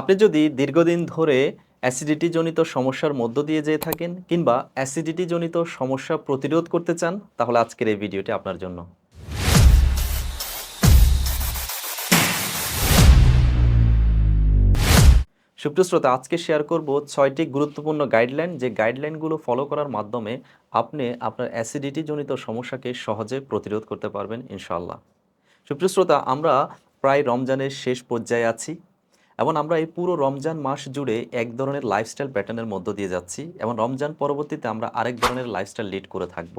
আপনি যদি দীর্ঘদিন ধরে অ্যাসিডিটি জনিত সমস্যার মধ্য দিয়ে যেয়ে থাকেন কিংবা অ্যাসিডিটি জনিত সমস্যা প্রতিরোধ করতে চান, তাহলে আজকের এই ভিডিওটি আপনার জন্য। সুপ্রিয় শ্রোতা, আজকে শেয়ার করব ছয়টি গুরুত্বপূর্ণ গাইডলাইন। যে গাইডলাইনগুলো ফলো করার মাধ্যমে আপনি আপনার অ্যাসিডিটি জনিত সমস্যাকে সহজে প্রতিরোধ করতে পারবেন ইনশাল্লাহ সুপ্রিয় শ্রোতা, আমরা প্রায় রমজানের শেষ পর্যায়ে আছি। এবং আমরা এই পুরো রমজান মাস জুড়ে এক ধরনের লাইফস্টাইল প্যাটার্নের মধ্য দিয়ে যাচ্ছি এবং রমজান পরবর্তীতে আমরা আরেক ধরনের লাইফস্টাইল লিড করে থাকব।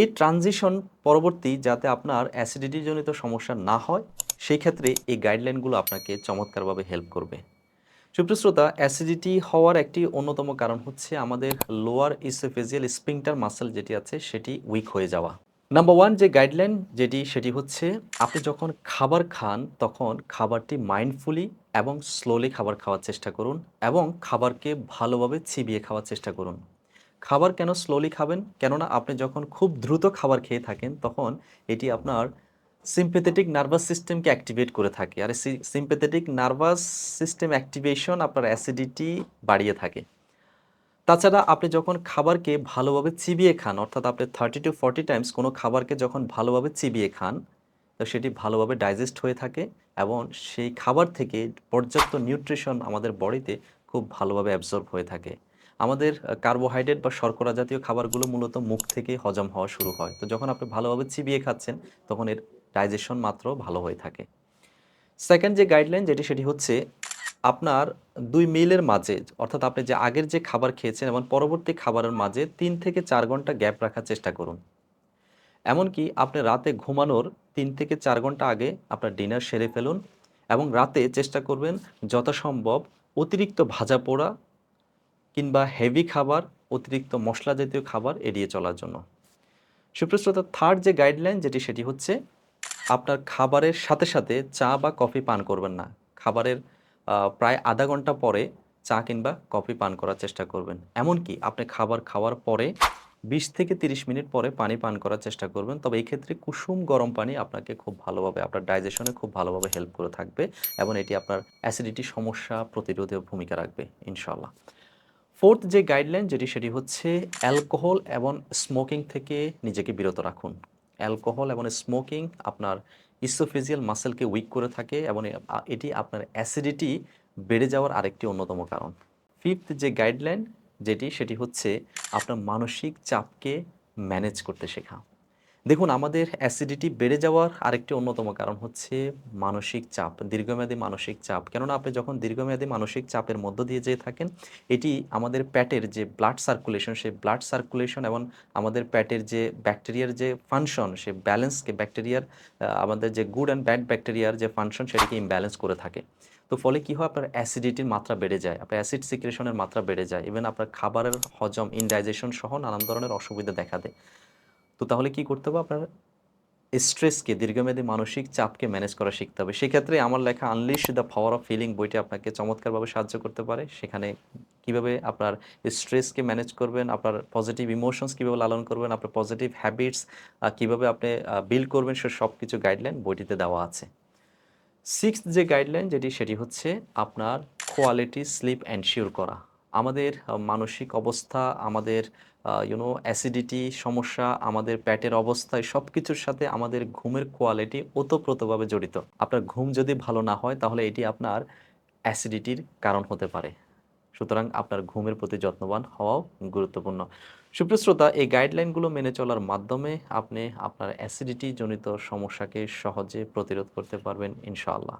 এই ট্রানজিশন পরবর্তী যাতে আপনার অ্যাসিডিটি জনিত সমস্যা না হয় সেই ক্ষেত্রে এই গাইডলাইনগুলো আপনাকে চমৎকারভাবে হেল্প করবে। সুপ্রশ্রোতা অ্যাসিডিটি হওয়ার একটি অন্যতম কারণ হচ্ছে আমাদের লোয়ার ইসোফেজিয়াল স্পিংটার মাসেল যেটি আছে, সেটি উইক হয়ে যাওয়া। নাম্বার ওয়ান যে গাইডলাইন যেটি, সেটি হচ্ছে আপনি যখন খাবার খান, তখন খাবারটি মাইন্ডফুলি এবং স্লোলি খাবার খাওয়ার চেষ্টা করুন এবং খাবারকে ভালোভাবে চিবিয়ে খাওয়ার চেষ্টা করুন। খাবার কেন স্লোলি খাবেন? কেননা আপনি যখন খুব দ্রুত খাবার খেয়ে থাকেন, তখন এটি আপনার সিম্পেথেটিক নার্ভাস সিস্টেমকে অ্যাক্টিভেট করে থাকে। আর সিম্পেথেটিক নার্ভাস সিস্টেম অ্যাক্টিভেশন আপনার অ্যাসিডিটি বাড়িয়ে থাকে। তাছাড়া আপনি যখন খাবারকে ভালোভাবে চিবিয়ে খান, অর্থাৎ আপনি থার্টি টু ফর্টি টাইমস কোনো খাবারকে যখন ভালোভাবে চিবিয়ে খান তো সেটি ভালোভাবে ডাইজেস্ট হয়ে থাকে এবং সেই খাবার থেকে পর্যাপ্ত নিউট্রিশন আমাদের বডিতে খুব ভালোভাবে অ্যাবজর্ব হয়ে থাকে। আমাদের কার্বোহাইড্রেট বা শর্করা জাতীয় খাবারগুলো মূলত মুখ থেকে হজম হওয়া শুরু হয়। তো যখন আপনি ভালোভাবে চিবিয়ে খাচ্ছেন, তখন এর ডাইজেশন মাত্র ভালো হয়ে থাকে। সেকেন্ড যে গাইডলাইন যেটি, সেটি হচ্ছে আপনার দুই মিলের মাঝে, অর্থাৎ আপনি যে আগের যে খাবার খেয়েছেন এবং পরবর্তী খাবারের মাঝে তিন থেকে চার ঘণ্টা গ্যাপ রাখার চেষ্টা করুন। এমনকি আপনি রাতে ঘুমানোর তিন থেকে চার ঘণ্টা আগে আপনার ডিনার সেরে ফেলুন এবং রাতে চেষ্টা করবেন যথাসম্ভব অতিরিক্ত ভাজা পোড়া কিংবা হেভি খাবার, অতিরিক্ত মশলা জাতীয় খাবার এড়িয়ে চলার জন্য। সুপ্রশ্রোতা থার্ড যে গাইডলাইন যেটি, সেটি হচ্ছে আপনার খাবারের সাথে সাথে চা বা কফি পান করবেন না। খাবারের প্রায় আধা ঘণ্টা পরে চা কিংবা কফি পান করার চেষ্টা করবেন। এমনকি আপনি খাবার খাওয়ার পরে বিশ থেকে তিরিশ মিনিট পরে পানি পান করার চেষ্টা করবেন। তবে এই ক্ষেত্রে কুসুম গরম পানি আপনাকে খুব ভালোভাবে, আপনার ডাইজেশনে খুব ভালোভাবে হেল্প করে থাকবে এবং এটি আপনার অ্যাসিডিটি, সমস্যা প্রতিরোধে ভূমিকা রাখবে ইনশাল্লাহ ফোর্থ যে গাইডলাইন, যেটি সেটি হচ্ছে অ্যালকোহল এবং স্মোকিং থেকে নিজেকে বিরত রাখুন। অ্যালকোহল এবং স্মোকিং আপনার ইসোফেজিয়াল মাসেলকে উইক করে থাকে এবং এটি আপনার অ্যাসিডিটি বেড়ে যাওয়ার আরেকটি অন্যতম কারণ। ফিফথ যে গাইডলাইন যেটি সেটি হচ্ছে আপনার মানসিক চাপকে ম্যানেজ করতে শেখা। দেখুন, আমাদের অ্যাসিডিটি বেড়ে যাওয়ার আরেকটি অন্যতম কারণ হচ্ছে মানসিক চাপ, দীর্ঘমেয়াদী মানসিক চাপ। কেননা, আপনি যখন দীর্ঘমেয়াদী মানসিক চাপের মধ্য দিয়ে যেয়ে থাকেন, এটি আমাদের প্যাটের যে ব্লাড সার্কুলেশন সেই ব্লাড সার্কুলেশন এবং আমাদের প্যাটের যে ব্যাকটেরিয়ার যে ফাংশন সে ব্যালেন্সকে ব্যাকটেরিয়ার আমাদের যে গুড অ্যান্ড ব্যাড ব্যাকটেরিয়ার যে ফাংশন সেটাকে ইমব্যালেন্স করে থাকে। তো ফলে কী হয়? আপনার অ্যাসিডিটির মাত্রা বেড়ে যায়, আপনার অ্যাসিড সিক্রেশনের মাত্রা বেড়ে যায়। ইভেন আপনার খাবারের হজম ইনডাইজেশন সহ নানান ধরনের অসুবিধা দেখা দেয়। তো তাহলে কি করতে হবে? আপনার স্ট্রেসকে দীর্ঘমেয়াদী মানসিক চাপকে ম্যানেজ করা শিখতে হবে। সেক্ষেত্রে আমার লেখা unleash the power of feeling বইটি আপনাকে চমৎকারভাবে সাহায্য করতে পারে। সেখানে কীভাবে আপনার স্ট্রেসকে ম্যানেজ করবেন, আপনার পজিটিভ ইমোশনস কীভাবে লালন করবেন, আপনার পজিটিভ হ্যাবিটস কীভাবে আপনি বিল্ড করবেন, সে সব কিছু গাইডলাইন বইটিতে দেওয়া আছে। সিক্স যে গাইডলাইন যেটি, সেটি হচ্ছে আপনার কোয়ালিটি স্লিপ এনশিওর করা। আমাদের মানসিক অবস্থা, আমাদের ইউনো অ্যাসিডিটি সমস্যা, আমাদের প্যাটের অবস্থা সব কিছুর সাথে আমাদের ঘুমের কোয়ালিটি ওতপ্রোতভাবে জড়িত। আপনার ঘুম যদি ভালো না হয়, তাহলে এটি আপনার অ্যাসিডিটির কারণ হতে পারে। সুতরাং আপনার ঘুমের প্রতি যত্নবান হওয়াও গুরুত্বপূর্ণ। সুপ্রিয় শ্রোতা এই গাইডলাইনগুলো মেনে চলার মাধ্যমে আপনি আপনার অ্যাসিডিটি জনিত সমস্যাকে সহজে প্রতিরোধ করতে পারবেন, ইনশাআল্লাহ।